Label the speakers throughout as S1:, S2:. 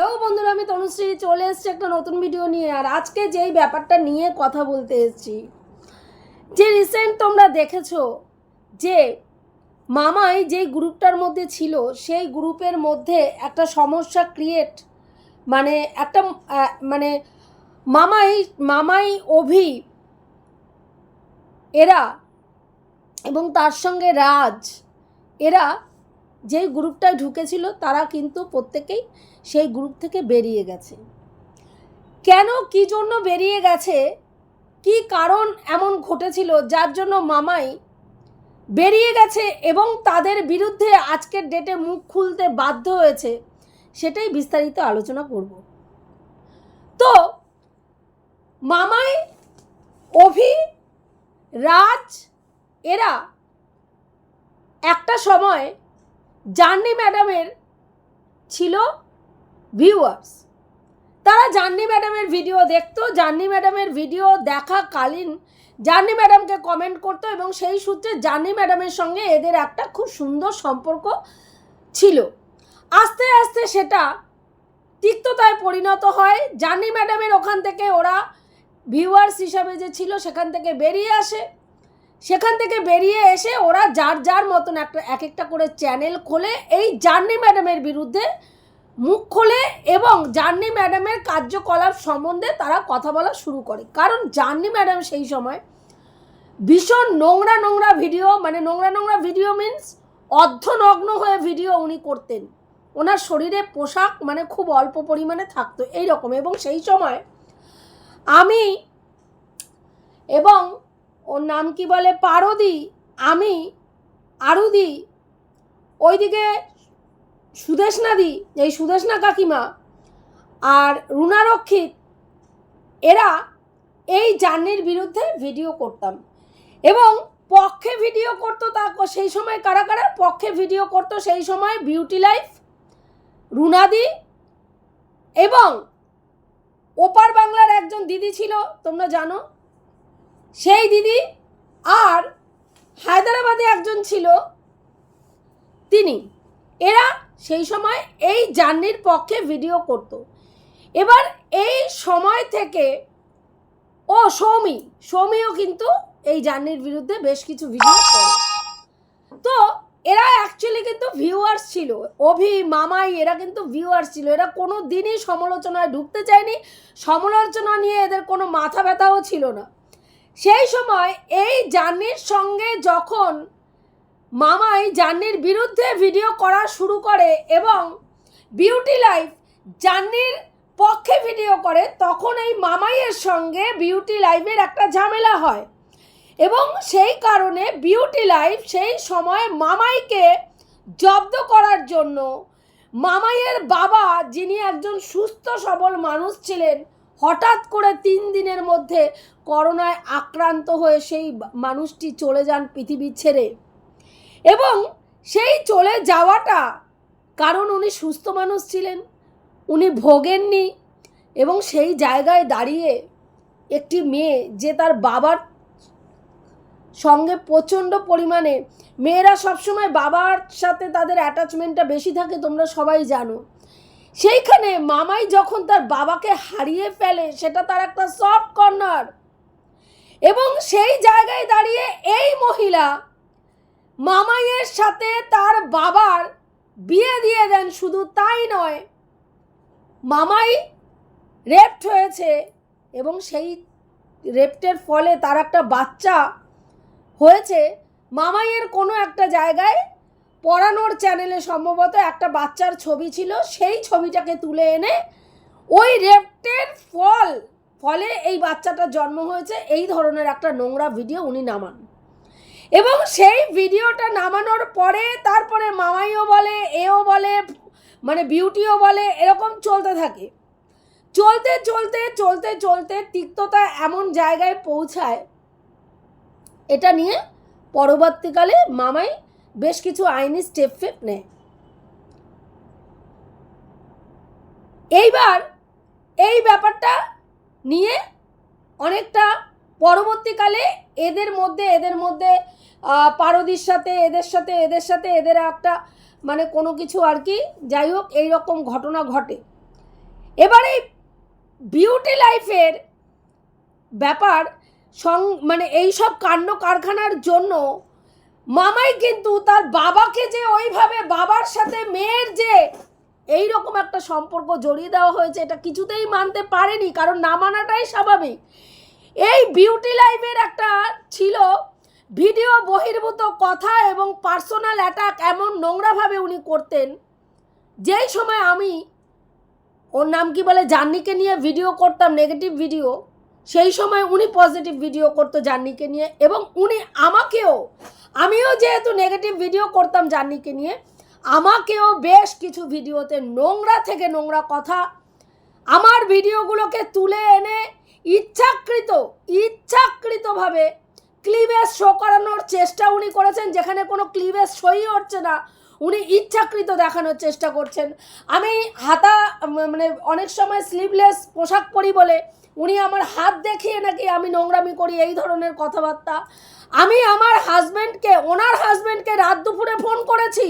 S1: Hello বন্ধুরা, আমি তনুশ্রী চলে এসেছি একটা নতুন ভিডিও নিয়ে, আর আজকে যেই ব্যাপারটা নিয়ে কথা বলতে এসেছি, যে রিসেন্ট তোমরা দেখেছ যে মামাই যেই গ্রুপটার মধ্যে ছিল, সেই গ্রুপের মধ্যে একটা সমস্যা ক্রিয়েট মানে একটা মানে মামাই মামাই অভি, এরা এবং তার সঙ্গে রাজ, এরা যেই গ্রুপটায় ঢুকেছিল, তারা কিন্তু প্রত্যেকেই সেই গ্রুপ থেকে বেরিয়ে গেছে। কেন, কি জন্য বেরিয়ে গেছে? কি কারণ এমন ঘটেছিল যার জন্য মামাই বেরিয়ে গেছে এবং তাদের বিরুদ্ধে আজকের ডেটে মুখ খুলতে বাধ্য হয়েছে, সেটাই বিস্তারিত আলোচনা করব। তো, মামাই, অভি, রাজ, এরা একটা সময় জার্নি ম্যাডামের ছিল ভিউয়ার্স তারা জার্নি ম্যাডামের ভিডিও দেখতো জার্নি ম্যাডামের ভিডিও দেখাকালীন জার্নি ম্যাডামকে কমেন্ট করতো এবং সেই সূত্রে জার্নি ম্যাডামের সঙ্গে এদের একটা খুব সুন্দর সম্পর্ক ছিল। আস্তে আস্তে সেটা তিক্ততায় পরিণত হয়। জার্নি ম্যাডামের ওখান থেকে ওরা ভিউয়ার্স হিসাবে যে ছিল, সেখান থেকে বেরিয়ে আসে। সেখান থেকে বেরিয়ে এসে ওরা যার যার মতন একটা, এক একটা করে চ্যানেল খোলে। এই জার্নি ম্যাডামের বিরুদ্ধে মুখ খোলে এবং জার্নি ম্যাডামের কার্যকলাপ সম্বন্ধে তারা কথা বলা শুরু করে। কারণ জার্নি ম্যাডাম সেই সময় ভীষণ নোংরা নোংরা ভিডিও মানে নোংরা নোংরা ভিডিও মিন্স অর্ধনগ্ন হয়ে ভিডিও উনি করতেন। ওনার শরীরে পোশাক মানে খুব অল্প পরিমাণে থাকতো এই রকম এবং সেই সময় আমি এবং ওর নাম কি বলে? পারদি, আমি আরুদি, ওইদিকে সুদেশনাদি, এই সুদেশনা কাকিমা আর রুনারক্ষিত এরা এই জার্নির বিরুদ্ধে ভিডিও করতাম। এবং পক্ষে ভিডিও করতো তা সেই সময় কারা কারা? পক্ষে ভিডিও করতো সেই সময় বিউটি লাইফ রুনাদি এবং ওপার বাংলার একজন দিদি ছিল, তোমরা জানো? সেই দিদি আর হায়দ্রাবাদে একজন ছিল তিনি। এরা সেই সময় এই জার্নির পক্ষে ভিডিও করত। এবার এই সময় থেকে ও সৌমি, সৌমিও কিন্তু এই জার্নির বিরুদ্ধে বেশ কিছু ভিডিও করে। তো এরা অ্যাকচুয়ালি কিন্তু ভিউয়ার্স ছিল। অভি, মামাই, এরা কিন্তু ভিউয়ার্স ছিল। এরা কোনো দিনই সমালোচনায় ঢুকতে চায়নি। সমালোচনা নিয়ে এদের কোনো মাথা ব্যথাও ছিল না। সেই সময় এই জার্নির সঙ্গে যখন মামাই জার্নির বিরুদ্ধে ভিডিও করা শুরু করে এবং বিউটি লাইফ জার্নির পক্ষে ভিডিও করে, তখন এই মামাইয়ের সঙ্গে বিউটি লাইফের একটা ঝামেলা হয়। এবং সেই কারণে বিউটি লাইফ সেই সময় মামাইকে জব্দ করার জন্য মামাইয়ের বাবা, যিনি একজন সুস্থ সবল মানুষ ছিলেন, হঠাৎ করে তিন দিনের মধ্যে করোনায় আক্রান্ত হয়ে সেই মানুষটি চলে যান পৃথিবী ছেড়ে। এবং সেই চলে যাওয়াটা কারণ উনি সুস্থ মানুষ ছিলেন, উনি ভোগেননি এবং সেই জায়গায় দাঁড়িয়ে একটি মেয়ে যে তার বাবার সঙ্গে প্রচণ্ড পরিমাণে, মেয়েরা সবসময় বাবার সাথে তাদের অ্যাটাচমেন্টটা বেশি থাকে, তোমরা সবাই জানো। সেইখানে মামাই যখন তার বাবাকে হারিয়ে ফেলে, সেটা তার একটা সফট কর্নার এবং সেই জায়গায় দাঁড়িয়ে এই মহিলা মামাইয়ের সাথে তার বাবার বিয়ে দিয়ে দেন শুধু তাই নয়, মামাই রেপ্ট হয়েছে এবং সেই রেপ্টের ফলে তার একটা বাচ্চা হয়েছে। মামাইয়ের কোনো একটা জায়গায় পড়ানোর চ্যানেলে সম্ভবত একটা বাচ্চার ছবি ছিল, সেই ছবিটাকে তুলে এনে ওই রেপ্টের ফল, ফলে এই বাচ্চাটার জন্ম হয়েছে। এই ধরনের একটা নোংরা ভিডিও উনি নামান। এবং সেই ভিডিওটা নামানোর পরে তারপরে মামাইও বলে, এও বলে মানে বিউটিও বলে, এরকম চলতে থাকে। চলতে চলতে চলতে চলতে তিক্ততা এমন জায়গায় পৌঁছায়, এটা নিয়ে পরবর্তীকালে মামাই বেশ কিছু আইনি স্টেপ ফেপ নেয়। এইবার এই ব্যাপারটা নিয়ে অনেকটা পরবর্তীকালে এদের মধ্যে এদের মধ্যে পারদির সাথে, এদের সাথে এদের সাথে, এদের একটা মানে কোনো কিছু আর কি, যাই হোক, এই রকম ঘটনা ঘটে। এবারে বিউটি লাইফের ব্যাপার সং মানে এই সব কাণ্ড কারখানার জন্য মামাই কিন্তু তার বাবাকে যে ওইভাবে বাবার সাথে মেয়ের যে এই রকম একটা সম্পর্ক জড়িয়ে দেওয়া হয়েছে, এটা কিছুতেই মানতে পারেনি, কারণ না মানাটাই স্বাভাবিক। এই বিউটি লাইফের একটা ছিল ভিডিও বহির্ভূত কথা এবং পার্সোনাল অ্যাটাক এমন নোংরাভাবে উনি করতেন। যেই সময় আমি, ওর নাম কি বলে জার্নিকে নিয়ে ভিডিও করতাম নেগেটিভ ভিডিও সেই সময় উনি পজিটিভ ভিডিও করতো জার্নিকে নিয়ে এবং উনি আমাকেও, আমিও যেহেতু নেগেটিভ ভিডিও করতাম জার্নিকে নিয়ে, আমাকেও বেশ কিছু ভিডিওতে নোংরা থেকে নোংরা কথা, আমার ভিডিওগুলোকে তুলে এনে ইচ্ছাকৃত, ইচ্ছাকৃতভাবে ক্লিভেজ শো করানোর চেষ্টা উনি করেছেন, যেখানে কোনো ক্লিভেজ শোই হচ্ছে না। উনি ইচ্ছাকৃত দেখানোর চেষ্টা করছেন। আমি হাতা মানে অনেক সময় স্লিভলেস পোশাক পরি বলে উনি আমার হাত দেখিয়ে নাকি আমি নোংরামি করি, এই ধরনের কথাবার্তা। আমি আমার হাজব্যান্ডকে ওনার হাজব্যান্ডকে রাত দুপুরে ফোন করেছি।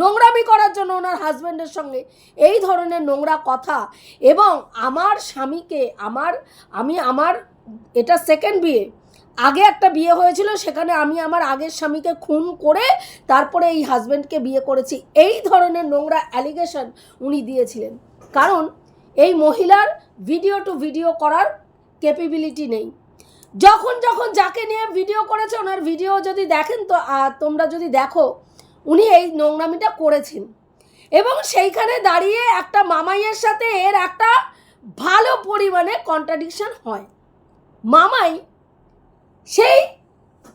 S1: নোংরামি করার জন্য ওনার হাজব্যান্ডের সঙ্গে এই ধরনের নোংরা কথা এবং আমার স্বামীকে, আমার, আমি আমার, এটা সেকেন্ড বিয়ে। আগে একটা বিয়ে হয়েছিল, সেখানে আমি আমার আগের স্বামীকে খুন করে তারপরে এই হাজব্যান্ডকে বিয়ে করেছি। এই ধরনের নোংরা অ্যালিগেশন উনি দিয়েছিলেন। কারণ এই মহিলার ভিডিও টু ভিডিও করার ক্যাপেবিলিটি নেই। যখন যখন যাকে নিয়ে ভিডিও করেছে, ওনার ভিডিও যদি দেখেন তো তোমরা যদি দেখো উনি এই নোংরামিটা করেছেন। এবং সেইখানে দাঁড়িয়ে একটা মামাইয়ের সাথে এর একটা ভালো পরিমাণে কন্ট্রাডিকশন হয়। মামাই সেই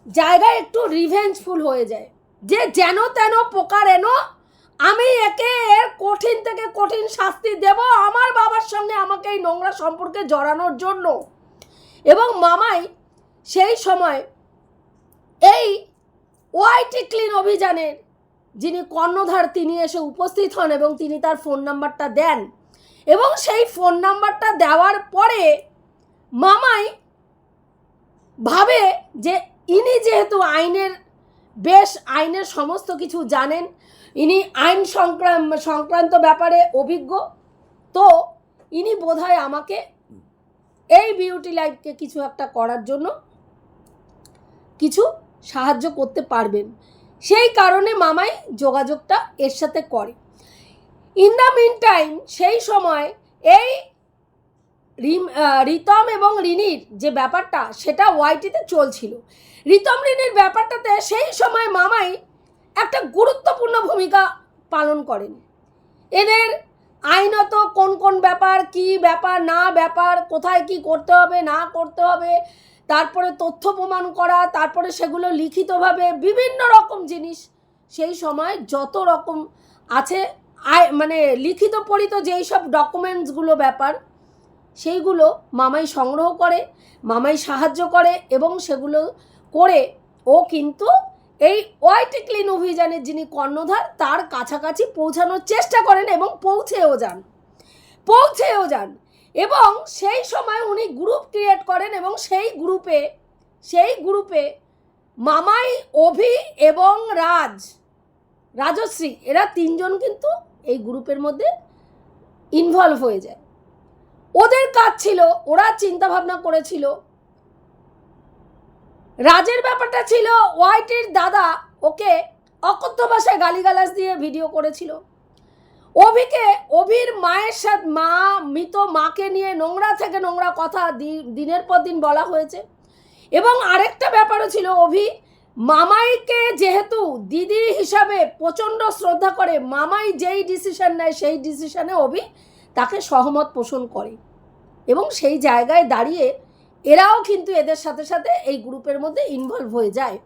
S1: জায়গায় একটু রিভেঞ্জফুল হয়ে যায়। যে যেন তেন পোকার এনো আমি একে এর কঠিন থেকে কঠিন শাস্তি দেব আমার বাবার সঙ্গে আমাকে এই নোংরা সম্পর্কে জড়ানোর জন্য। এবং মামাই সেই সময় এই ওয়াইটি ক্লিন অভিযানের যিনি কর্ণধার, তিনি এসে উপস্থিত হন এবং তিনি তার ফোন নাম্বারটা দেন। এবং সেই ফোন নাম্বারটা দেওয়ার পরে মামাই ভাবে যে ইনি যেহেতু আইনের বেশ, আইনের সমস্ত কিছু জানেন, ইনি আইন সংক্রান্ত সংক্রান্ত ব্যাপারে অভিজ্ঞ, তো ইনি বোধহয় আমাকে এই বিউটি লাইফকে কিছু একটা করার জন্য কিছু সাহায্য করতে পারবেন। সেই কারণে মামাই যোগাযোগটা এর সাথে করে। ইন দ্য মিন টাইম সেই সময় এই রিতম এবং রিনির যে ব্যাপারটা, সেটা ওয়াইটিতে চলছিল। রিতম রিনির ব্যাপারটাতে সেই সময় মামাই একটা গুরুত্বপূর্ণ ভূমিকা পালন করেন। এদের আইনত কোন কোন ব্যাপার, কি ব্যাপার, না ব্যাপার, কোথায় কি করতে হবে, না করতে হবে তারপরে তথ্য প্রমাণ করা, তারপরে সেগুলো লিখিতভাবে বিভিন্ন রকম জিনিস। সেই সময় যত রকম আছে, আয় মানে লিখিত পড়িত যেই সব ডকুমেন্টসগুলো ব্যাপার, সেইগুলো মামাই সংগ্রহ করে, মামাই সাহায্য করে এবং সেগুলো করে ও কিন্তু এই ওয়াইটি ক্লিন অভিযানের যিনি কর্ণধার, তার কাছাকাছি পৌঁছানোর চেষ্টা করেন এবং পৌঁছেও যান। পৌঁছেও যান। এবং সেই সময় উনি গ্রুপ ক্রিয়েট করেন এবং সেই গ্রুপে সেই গ্রুপে মামাই, অভি এবং রাজ, রাজশ্রী, এরা তিনজন কিন্তু এই গ্রুপের মধ্যে ইনভলভ হয়ে যায়। ওদের কাজ ছিল, ওরা চিন্তা ভাবনা করেছিল। রাজের ব্যাপারটা ছিল ওয়াইটির দাদা ওকে অকথ্য ভাষায় গালিগালাজ দিয়ে ভিডিও করেছিল। অভিকে, অভির মায়ের সাথে, মা, মৃত মাকে নিয়ে নোংরা থেকে নোংরা কথা দিনের পর দিন বলা হয়েছে। এবং আরেকটা ব্যাপারও ছিল, অভি, মামাইকে যেহেতু দিদি হিসাবে প্রচণ্ড শ্রদ্ধা করে, মামাই যেই ডিসিশন নেয়, সেই ডিসিশনে অভি তাকে সহমত পোষণ করে। এবং সেই জায়গায় দাঁড়িয়ে এরাও কিন্তু এদের সাথে সাথে এই গ্রুপের মধ্যে ইনভলভ হয়ে যায়।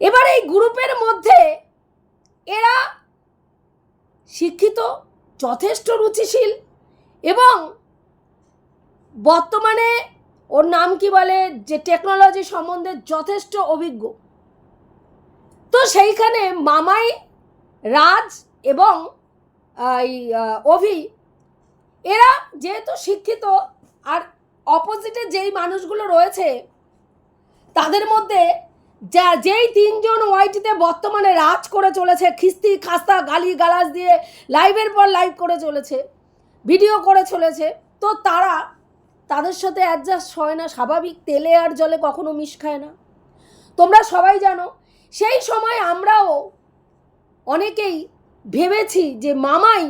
S1: এবার এই গ্রুপের মধ্যে এরা শিক্ষিত, যথেষ্ট রুচিশীল এবং বর্তমানে ওর নাম কি বলে? যে টেকনোলজি সম্বন্ধে যথেষ্ট অভিজ্ঞ। তো সেইখানে মামাই রাজ এবং এই অভি, এরা যেহেতু শিক্ষিত আর অপোজিটে যেই মানুষগুলো রয়েছে, তাদের মধ্যে যা, যেই তিনজন ওয়াইটিতে বর্তমানে রাজ করে চলেছে, খিস্তি, খাস্তা, গালি, গালাজ দিয়ে লাইভের পর লাইভ করে চলেছে, ভিডিও করে চলেছে। তো তারা তাদের সাথে অ্যাডজাস্ট হয় না, স্বাভাবিক তেলে আর জলে কখনো মিশ খায় না। তোমরা সবাই জানো, সেই সময় আমরাও অনেকেই ভেবেছি যে, মামাই,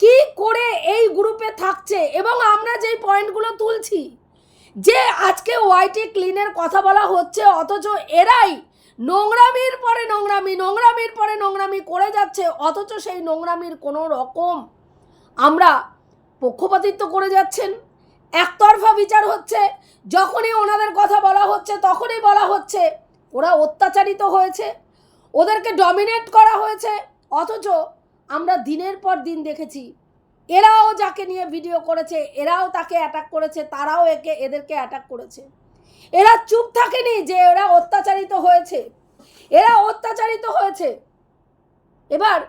S1: কি করে এই গ্রুপে থাকছে? এবং আমরা যেই পয়েন্টগুলো তুলছি, যে আজকে ওয়াইটি ক্লিনের কথা বলা হচ্ছে, অথচ এরাই নোংরামির পরে নোংরামি, নোংরামির পরে নোংরামি করে যাচ্ছে, অথচ সেই নোংরামির কোনো রকম আমরা পক্ষপাতিত্ব করে যাচ্ছেন। একতরফা বিচার হচ্ছে, যখনই ওনাদের কথা বলা হচ্ছে, তখনই বলা হচ্ছে, ওরা অত্যাচারিত হয়েছে, ওদেরকে ডমিনেট করা হয়েছে, অথচ আমরা দিনের পর দিন দেখেছি, এরাও যাকে নিয়ে ভিডিও করেছে, এরাও তাকে অ্যাটাক করেছে, তারাও একে, এদেরকে অ্যাটাক করেছে। এরা চুপ থাকেনি যে এরা অত্যাচারিত হয়েছে। এরা অত্যাচারিত হয়েছে। এবার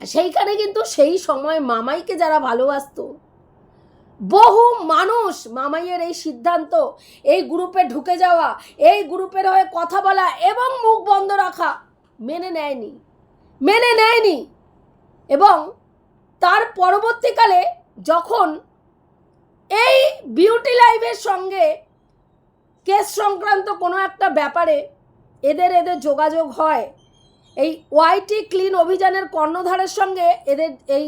S1: সেইখানে কিন্তু সেই সময় মামাইকে যারা ভালোবাসতো, বহু মানুষ মামাইয়ের এই সিদ্ধান্ত, এই গ্রুপে ঢুকে যাওয়া, এই গ্রুপের হয়ে কথা বলা এবং মুখ বন্ধ রাখা মেনে নেয়নি। মেনে নেয়নি। এবং তার পরবর্তীকালে যখন এই বিউটি লাইভের সঙ্গে কেস সংক্রান্ত কোনো একটা ব্যাপারে এদের এদের যোগাযোগ হয়। এই ওয়াইটি ক্লিন অভিযানের কর্ণধারের সঙ্গে এদের এই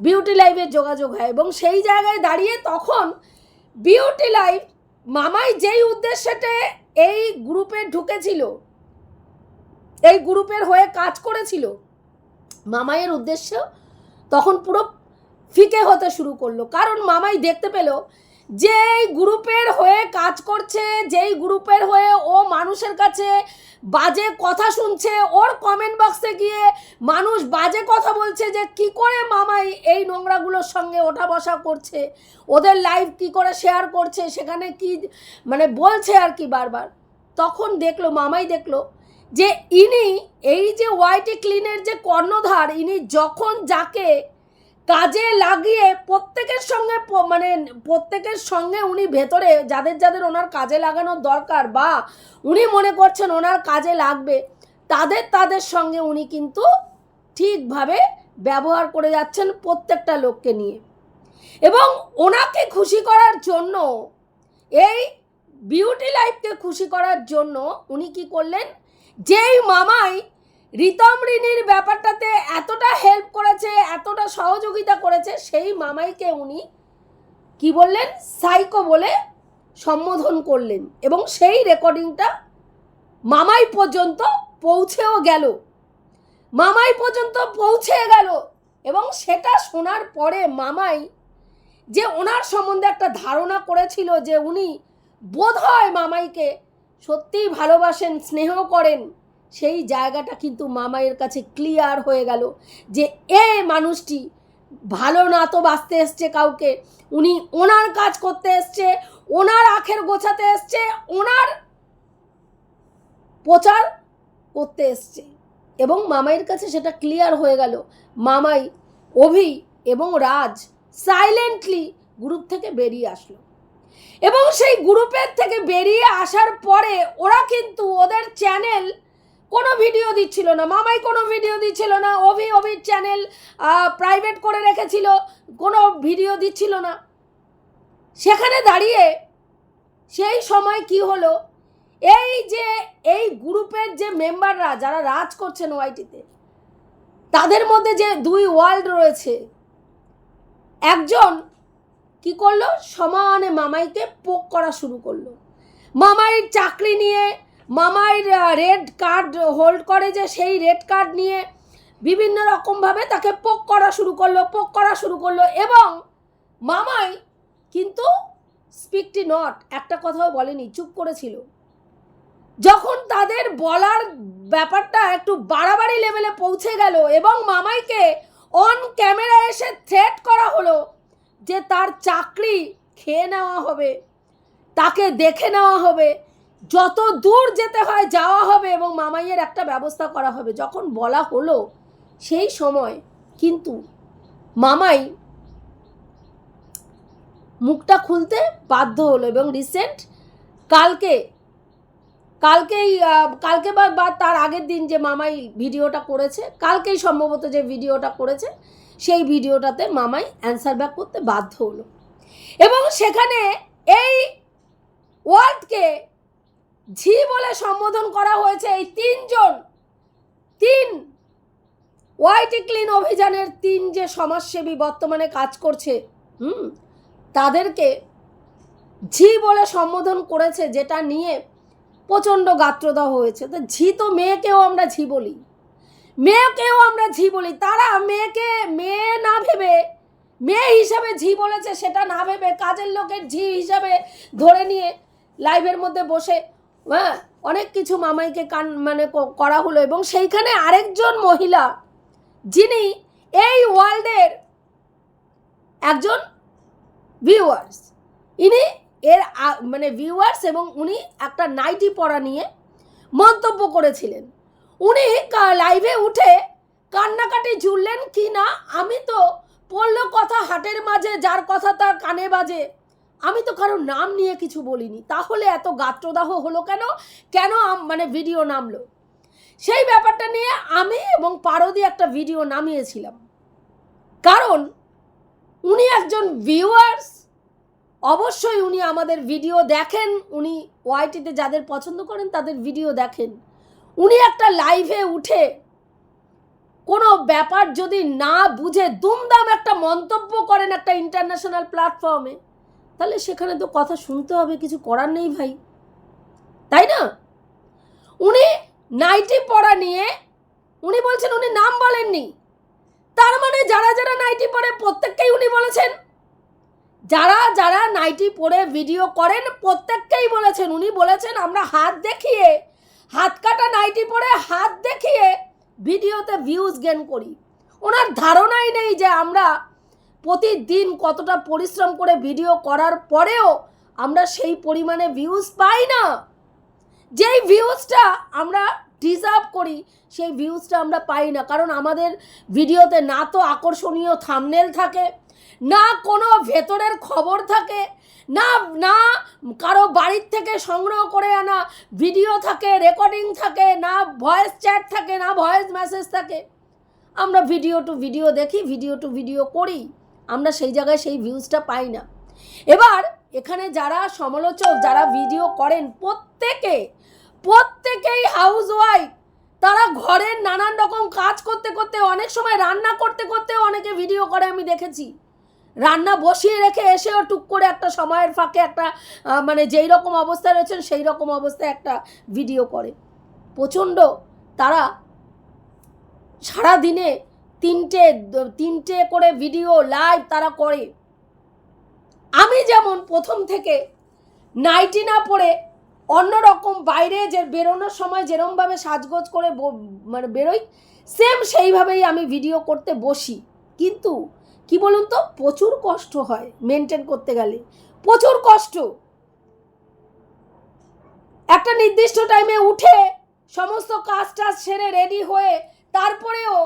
S1: বিউটি লাইভের যোগাযোগ হয় এবং সেই জায়গায় দাঁড়িয়ে তখন বিউটি লাইভ মামাই যেই উদ্দেশ্যেতে এই গ্রুপে ঢুকেছিল, এই গ্রুপের হয়ে কাজ করেছিল, মামাইয়ের উদ্দেশ্য তখন পুরো ফিকে হতে শুরু করল। কারণ মামাই দেখতে পেল যেই গ্রুপের হয়ে কাজ করছে, যেই গ্রুপের হয়ে ও মানুষের কাছে বাজে কথা শুনছে, ওর কমেন্ট বক্সে গিয়ে মানুষ বাজে কথা বলছে যে, কি করে মামাই এই নোংরাগুলোর সঙ্গে ওঠা বসা করছে? ওদের লাইভ কি করে শেয়ার করছে? সেখানে কি মানে বলছে আর কি বারবার? তখন দেখল, মামাই দেখল যে, ইনি এই যে ওয়াইটি ক্লিনের যে কর্ণধার, ইনি যখন যাকে কাজে লাগিয়ে প্রত্যেকের সঙ্গে মানে প্রত্যেকের সঙ্গে উনি ভেতরে, যাদের যাদের ওনার কাজে লাগানোর দরকার বা উনি মনে করছেন ওনার কাজে লাগবে, তাদের তাদের সঙ্গে উনি কিন্তু ঠিকভাবে ব্যবহার করে যাচ্ছেন প্রত্যেকটা লোককে নিয়ে। এবং ওনাকে খুশি করার জন্য, এই বিউটি লাইফকে খুশি করার জন্য উনি কি করলেন? যেই মামাই রিতম ঋণীর ব্যাপারটাতে এতটা হেল্প করেছে, এতটা সহযোগিতা করেছে, সেই মামাইকে উনি কি বললেন? সাইকো বলে সম্বোধন করলেন এবং সেই রেকর্ডিংটা মামাই পর্যন্ত পৌঁছেও গেল। মামাই পর্যন্ত পৌঁছে গেল এবং সেটা শোনার পরে মামাই যে ওনার সম্বন্ধে একটা ধারণা করেছিল যে উনি বোধ হয় মামাইকে সত্যিই ভালোবাসেন, স্নেহ করেন সেই জায়গাটা কিন্তু মামাইয়ের কাছে ক্লিয়ার হয়ে গেল যে, এ মানুষটি, ভালো না তো বাঁচতে এসছে কাউকে। উনি ওনার কাজ করতে এসছে, ওনার আখের গোছাতে এসছে, ওনার প্রচার করতে এসছে। এবং মামাইয়ের কাছে সেটা ক্লিয়ার হয়ে গেল। মামাই, অভি এবং রাজ সাইলেন্টলি গ্রুপ থেকে বেরিয়ে আসলো। এবং সেই গ্রুপের থেকে বেরিয়ে আসার পরে ওরা কিন্তু ওদের চ্যানেল কোনো ভিডিও দিচ্ছিল না, মামাই কোনো ভিডিও দিচ্ছিল না, অভি, অভির চ্যানেল প্রাইভেট করে রেখেছিল, কোনো ভিডিও দিচ্ছিল না। সেখানে দাঁড়িয়ে সেই সময় কি হলো? এই যে, এই গ্রুপের যে মেম্বাররা যারা রাজ করছেন ওয়াইটিতে তাদের মধ্যে যে দুই ওয়ার্ল্ড রয়েছে, একজন কি করল? সমানে মামাইকে পোক করা শুরু করল। মামাইয়ের চাকরি নিয়ে মামাইয়ের রেড কার্ড হোল্ড করে যে সেই রেড কার্ড নিয়ে বিভিন্ন রকমভাবে তাকে পোক করা শুরু করল, পোক করা শুরু করল এবং মামাই কিন্তু স্পিকটি নট একটা কথাও বলেনি, চুপ করেছিল। যখন তাদের বলার ব্যাপারটা একটু বাড়াবাড়ি লেভেলে পৌঁছে গেল এবং মামাইকে অন ক্যামেরা এসে থ্রেট করা হলো যে তার চাকরি খেয়ে নেওয়া হবে, তাকে দেখে নেওয়া হবে যত দূর যেতে হয় যাওয়া হবে এবং মামাইয়ের একটা ব্যবস্থা করা হবে। যখন বলা হলো, সেই সময় কিন্তু মামাই মুখটা খুলতে বাধ্য হলো এবং রিসেন্ট কালকে, কালকেই কালকে বা তার আগের দিন যে মামাই ভিডিওটা করেছে, কালকেই সম্ভবত যে ভিডিওটা করেছে, সেই ভিডিওটাতে মামাই অ্যান্সার ব্যাক করতে বাধ্য হলো। এবং সেখানে এই ওয়ার্ডকে ঝি বলে সম্বোধন করা হয়েছে এই তিনজন। তিন ওয়াইটি ক্লিন অভিযানের তিন যে সমাজসেবী বর্তমানে কাজ করছে, হুম, তাদেরকে ঝি বলে সম্বোধন করেছে যেটা নিয়ে প্রচণ্ড গাত্রদাহ হয়েছে। তো ঝি তো মেয়েকেও আমরা ঝি বলি। মেয়েকেও আমরা ঝি বলি। তারা মেয়েকে, মেয়ে না ভেবে, মেয়ে হিসাবে ঝি বলেছে সেটা না ভেবে কাজের লোকের ঝি হিসাবে ধরে নিয়ে লাইভের মধ্যে বসে হ্যাঁ অনেক কিছু মামাইকে কান মানে করা হলো এবং সেইখানে আরেকজন মহিলা যিনি এই ওয়ার্ল্ডের একজন ভিউয়ার্স ইনি এর মানে ভিউয়ার্স এবং উনি একটা নাইটি পরা নিয়ে মন্তব্য করেছিলেন। উনি লাইভে উঠে কান্নাকাটি জুড়লেন কি না, আমি তো পড়ল কথা হাটের মাঝে, যার কথা তার কানে বাজে। আমি তো কারোর নাম নিয়ে কিছু বলিনি। তাহলে এত গাত্রদাহ হলো কেন? কেন মানে ভিডিও নামলো? সেই ব্যাপারটা নিয়ে আমি এবং পারদি একটা ভিডিও নামিয়েছিলাম। কারণ উনি একজন ভিউয়ার্স অবশ্যই উনি আমাদের ভিডিও দেখেন। উনি ওয়াইটিতে যাদের পছন্দ করেন তাদের ভিডিও দেখেন। উনি একটা লাইভে উঠে কোনো ব্যাপার যদি না বুঝে দুমদাম একটা মন্তব্য করেন একটা ইন্টারন্যাশনাল প্ল্যাটফর্মে তাহলে সেখানে তো কথা শুনতে হবে, কিছু করার নেই ভাই। তাই না? উনি নাইটি পরা নিয়ে, উনি বলছেন উনি নাম বলেননি। তার মানে যারা যারা নাইটি পরে, প্রত্যেককেই উনি বলেছেন। যারা যারা নাইটি পরে ভিডিও করেন, প্রত্যেককেই বলেছেন। উনি বলেছেন, আমরা হাত দেখিয়ে, হাত কাটা নাইটি পরে হাত দেখিয়ে ভিডিওতে ভিউজ গেন করি। ওনার ধারণাই নেই যে আমরা প্রতিদিন কতটা পরিশ্রম করে ভিডিও করার পরেও আমরা সেই পরিমাণে ভিউজ পাই না। যেই ভিউজটা আমরা ডিজার্ভ করি, সেই ভিউজটা আমরা পাই না। কারণ আমাদের ভিডিওতে না তো আকর্ষণীয় থামনেল থাকে, না কোনো ভেতরের খবর থাকে, না না কারও বাড়ির থেকে সংগ্রহ করে আনা ভিডিও থাকে রেকর্ডিং থাকে, না ভয়েস চ্যাট থাকে, না ভয়েস মেসেজ থাকে। আমরা ভিডিও টু ভিডিও দেখি ভিডিও টু ভিডিও করি। আমরা সেই জায়গায় সেই ভিউজটা পাই না। এবার এখানে যারা সমালোচক, যারা ভিডিও করেন, প্রত্যেকে, প্রত্যেকেই হাউস ওয়াইফ তারা ঘরের নানান রকম কাজ করতে করতে, অনেক সময় রান্না করতে করতেও অনেকে ভিডিও করে, আমি দেখেছি। রান্না বসিয়ে রেখে এসেও টুক করে একটা সময়ের ফাঁকে একটা মানে যেই রকম অবস্থায় রয়েছেন, সেই রকম অবস্থায় একটা ভিডিও করে। প্রচণ্ড তারা সারা দিনে তিনটে তিনটে করে ভিডিও লাইভ তারা করে। আমি যেমন প্রথম থেকে নাইটি না পরে অন্যরকম বাইরে যে বেরোনোর সময় যেরমভাবে সাজগোজ করে মানে বেরোই সেম সেইভাবেই আমি ভিডিও করতে বসি। কিন্তু কি বলুন তো, প্রচুর কষ্ট হয় মেনটেন করতে গেলে। প্রচুর কষ্ট। একটা নির্দিষ্ট টাইমে উঠে সমস্ত কাজ টাজ সেরে রেডি হয়ে তারপরেও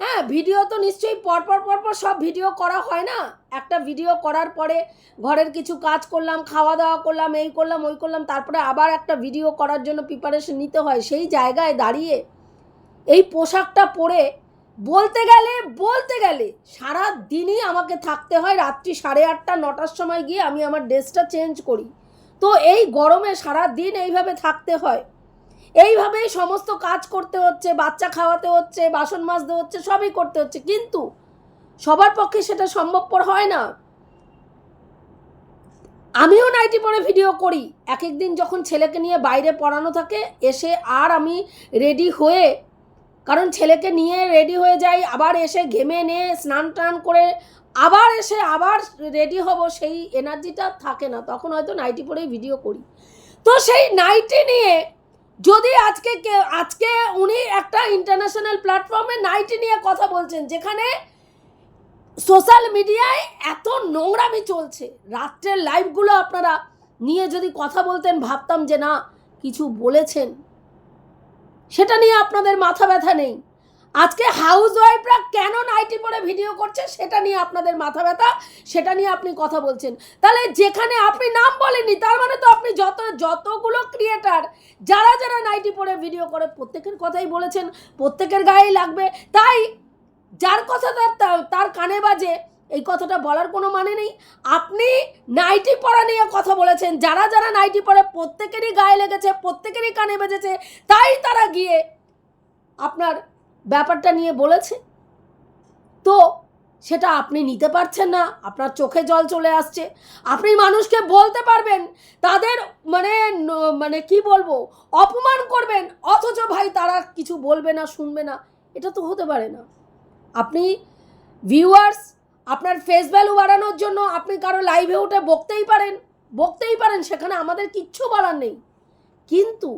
S1: হ্যাঁ ভিডিও তো নিশ্চয়ই পরপর পরপর সব ভিডিও করা হয় না? একটা ভিডিও করার পরে ঘরের কিছু কাজ করলাম, খাওয়া দাওয়া করলাম, এই করলাম, ওই করলাম, তারপরে আবার একটা ভিডিও করার জন্য প্রিপারেশন নিতে হয়। সেই জায়গায় দাঁড়িয়ে এই পোশাকটা পরে বলতে গেলে বলতে গেলে সারা দিনই আমাকে থাকতে হয়। রাত্রি সাড়ে আটটা, নটার সময় গিয়ে আমি আমার ড্রেসটা চেঞ্জ করি। তো এই গরমে সারা দিন এইভাবে থাকতে হয়। এইভাবেই সমস্ত কাজ করতে হচ্ছে, বাচ্চা খাওয়াতে হচ্ছে, বাসন মাজতে হচ্ছে, সবই করতে হচ্ছে। কিন্তু সবার পক্ষে সেটা সম্ভবপর হয় না। আমিও নাইটি পরে ভিডিও করি। এক এক দিন যখন ছেলেকে নিয়ে বাইরে পড়ানো থাকে, এসে আর আমি রেডি হয়ে, কারণ ছেলেকে নিয়ে রেডি হয়ে যাই, আবার এসে ঘেমে নিয়ে স্নান টান করে আবার এসে আবার রেডি হব, সেই এনার্জিটা থাকে না। তখন হয়তো নাইটি পরেই ভিডিও করি। তো সেই নাইটি নিয়ে যদি আজকে আজকে উনি একটা ইন্টারন্যাশনাল প্ল্যাটফর্মে নাইটি নিয়ে কথা বলছেন, যেখানে সোশ্যাল মিডিয়ায় এত নোংরামি চলছে, রাত্রের লাইভগুলো আপনারা নিয়ে যদি কথা বলতেন, ভাবতাম যে না, কিছু বলেছেন। সেটা নিয়ে আপনাদের মাথা ব্যথা নেই। আজকে হাউস ওয়াইফরা কেন নাইটি পরে ভিডিও করছে সেটা নিয়ে আপনাদের মাথা ব্যথা, সেটা নিয়ে আপনি কথা বলছেন। তাহলে যেখানে আপনি নাম বলেননি, তার মানে তো আপনি যত, যতগুলো ক্রিয়েটার যারা যারা নাইটি পরে ভিডিও করে, প্রত্যেকের কথাই বলেছেন, প্রত্যেকের গায়েই লাগবে। তাই যার কথা তার তার কানে বাজে, এই কথাটা বলার কোনো মানে নেই। আপনি নাইটি পরা নিয়ে কথা বলেছেন, যারা যারা নাইটি পরে প্রত্যেকেরই গায়ে লেগেছে, প্রত্যেকেরই কানে বেজেছে, তাই তারা গিয়ে আপনার ব্যাপারটা নিয়ে বলেছে। তো সেটা আপনি নিতে পারছেন না, আপনার চোখে জল চলে আসছে। আপনি মানুষকে বলতে পারবেন, তাদের মানে মানে কি বলব, অপমান করবেন, অথচ ভাই তারা কিছু বলবে না, শুনবে না, এটা তো হতে পারে না। আপনি ভিউয়ার্স আপনার ফেস ভ্যালু বাড়ানোর জন্য আপনি কারও লাইভে উঠে বকতেই পারেন বকতেই পারেন, সেখানে আমাদের কিচ্ছু বলার নেই। কিন্তু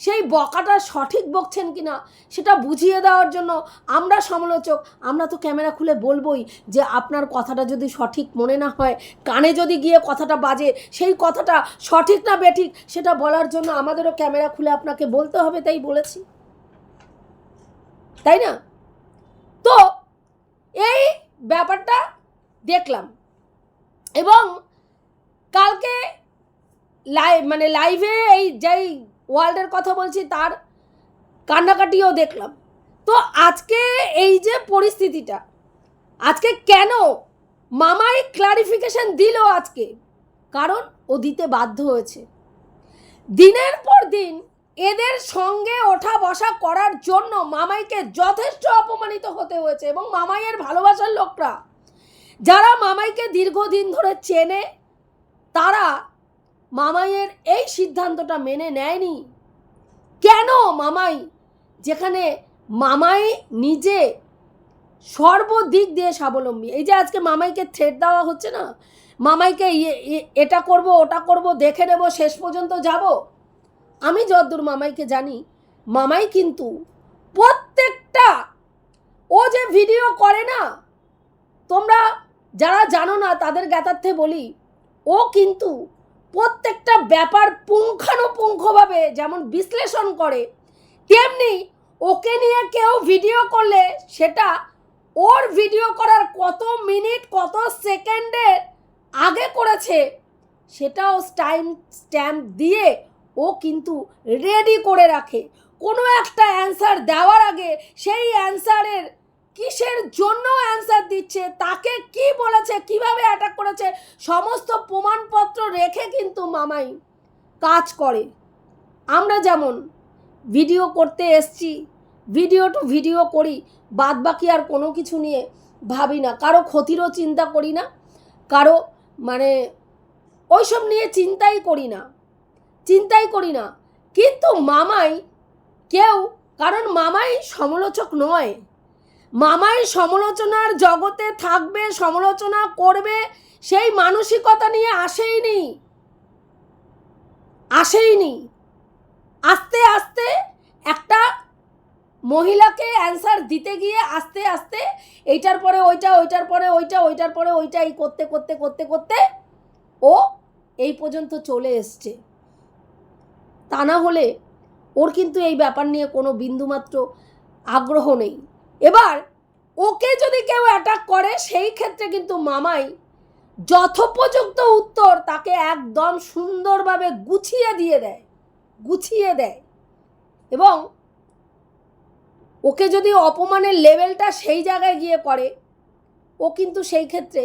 S1: সেই বকাটা সঠিক বকছেন কিনা সেটা বুঝিয়ে দেওয়ার জন্য আমরা সমালোচক, আমরা তো ক্যামেরা খুলে বলবোই যে আপনার কথাটা যদি সঠিক মনে না হয়, কানে যদি গিয়ে কথাটা বাজে, সেই কথাটা সঠিক না বেঠিক সেটা বলার জন্য আমাদেরও ক্যামেরা খুলে আপনাকে বলতে হবে, তাই বলেছি। তাই না? তো এই ব্যাপারটা দেখলাম এবং কালকে লাইভ মানে লাইভে এই যেই ওয়ার্ল্ডের কথা বলছি, তার কান্নাকাটিও দেখলাম। তো আজকে এই যে পরিস্থিতিটা, আজকে কেন মামাই ক্লারিফিকেশন দিল আজকে? কারণ ও দিতে বাধ্য হয়েছে। দিনের পর দিন এদের সঙ্গে ওঠা বসা করার জন্য মামাইকে যথেষ্ট অপমানিত হতে হয়েছে এবং মামাইয়ের ভালোবাসার লোকরা, যারা মামাইকে দীর্ঘদিন ধরে চেনে, তারা মামাইয়ের এই সিদ্ধান্তটা মেনে নেয়নি। কেন মামাই? যেখানে মামাই নিজে সর্বদিক দিয়ে স্বাবলম্বী। এই যে আজকে মামাইকে থ্রেট দেওয়া হচ্ছে না? মামাইকে ইয়ে- ইয়ে- এটা করব, ওটা করব, দেখে নেব, শেষ পর্যন্ত যাব। আমি যদ্দূর মামাইকে জানি, মামাই কিন্তু প্রত্যেকটা, ও যে ভিডিও করে না, তোমরা যারা জানো না, তাদের জ্ঞাতার্থে বলি, ও কিন্তু প্রত্যেকটা ব্যাপার পুঙ্খানুপুঙ্খভাবে যেমন বিশ্লেষণ করে, তেমনি ওকে নিয়ে কেউ ভিডিও করলে সেটা ওর ভিডিও করার কত মিনিট, কত সেকেন্ডের আগে করেছে সেটাও টাইম স্ট্যাম্প দিয়ে ও কিন্তু রেডি করে রাখে। কোনো একটা অ্যান্সার দেওয়ার আগে সেই অ্যান্সারের কিসের জন্য অ্যান্সার দিচ্ছে? তাকে কি বলেছে? কীভাবে অ্যাটাক করেছে? সমস্ত প্রমাণপত্র রেখে কিন্তু মামাই কাজ করে। আমরা যেমন ভিডিও করতে এসছি ভিডিও টু ভিডিও করি বাদ বাকি আর কোনো কিছু নিয়ে ভাবি না। কারও ক্ষতিরও চিন্তা করি না, কারও মানে ওইসব নিয়ে চিন্তাই করি না, চিন্তাই করি না। কিন্তু মামাই কেউ, কারণ মামাই সমালোচক নয়। মামাই সমালোচনার জগতে থাকবে, সমালোচনা করবে, সেই মানসিকতা নিয়ে আসেইনি। আসেইনি। আস্তে আস্তে একটা মহিলাকে অ্যান্সার দিতে গিয়ে আস্তে আস্তে এইটার পরে ওইটা, ওইটার পরে ওইটা, ওইটার পরে ওইটা এই করতে করতে করতে করতে ও এই পর্যন্ত চলে এসছে। তা না হলে ওর কিন্তু এই ব্যাপার নিয়ে কোনো বিন্দুমাত্র আগ্রহ নেই। এবার ওকে যদি কেউ অ্যাটাক করে, সেই ক্ষেত্রে কিন্তু মামাই যথোপযুক্ত উত্তর তাকে একদম সুন্দরভাবে গুছিয়ে দিয়ে দেয়, গুছিয়ে দেয়। এবং ওকে যদি অপমানের লেভেলটা সেই জায়গায় গিয়ে করে, ও কিন্তু সেই ক্ষেত্রে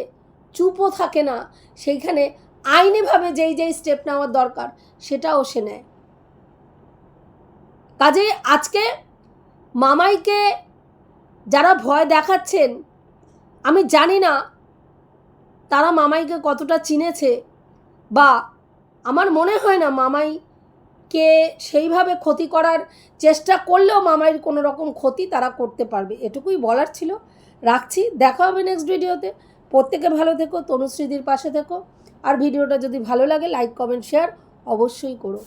S1: চুপও থাকে না। সেইখানে আইনিভাবে যেই যেই স্টেপ নেওয়ার দরকার, সেটাও সে নেয়। কাজেই আজকে মামাইকে যারা ভয় দেখাচ্ছেন, আমি জানি না তারা মামাইকে কতটা চিনেছে বা আমার মনে হয় না মামাইকে সেইভাবে ক্ষতি করার চেষ্টা করলেও মামাইয়ের কোনো রকম ক্ষতি তারা করতে পারবে। এটুকুই বলার ছিল। রাখছি। দেখা হবে নেক্সট ভিডিওতে প্রত্যেকে ভালো থেকো, তনুশ্রীদির পাশে থেকো। আর ভিডিওটা যদি ভালো লাগে লাইক কমেন্ট শেয়ার অবশ্যই করো।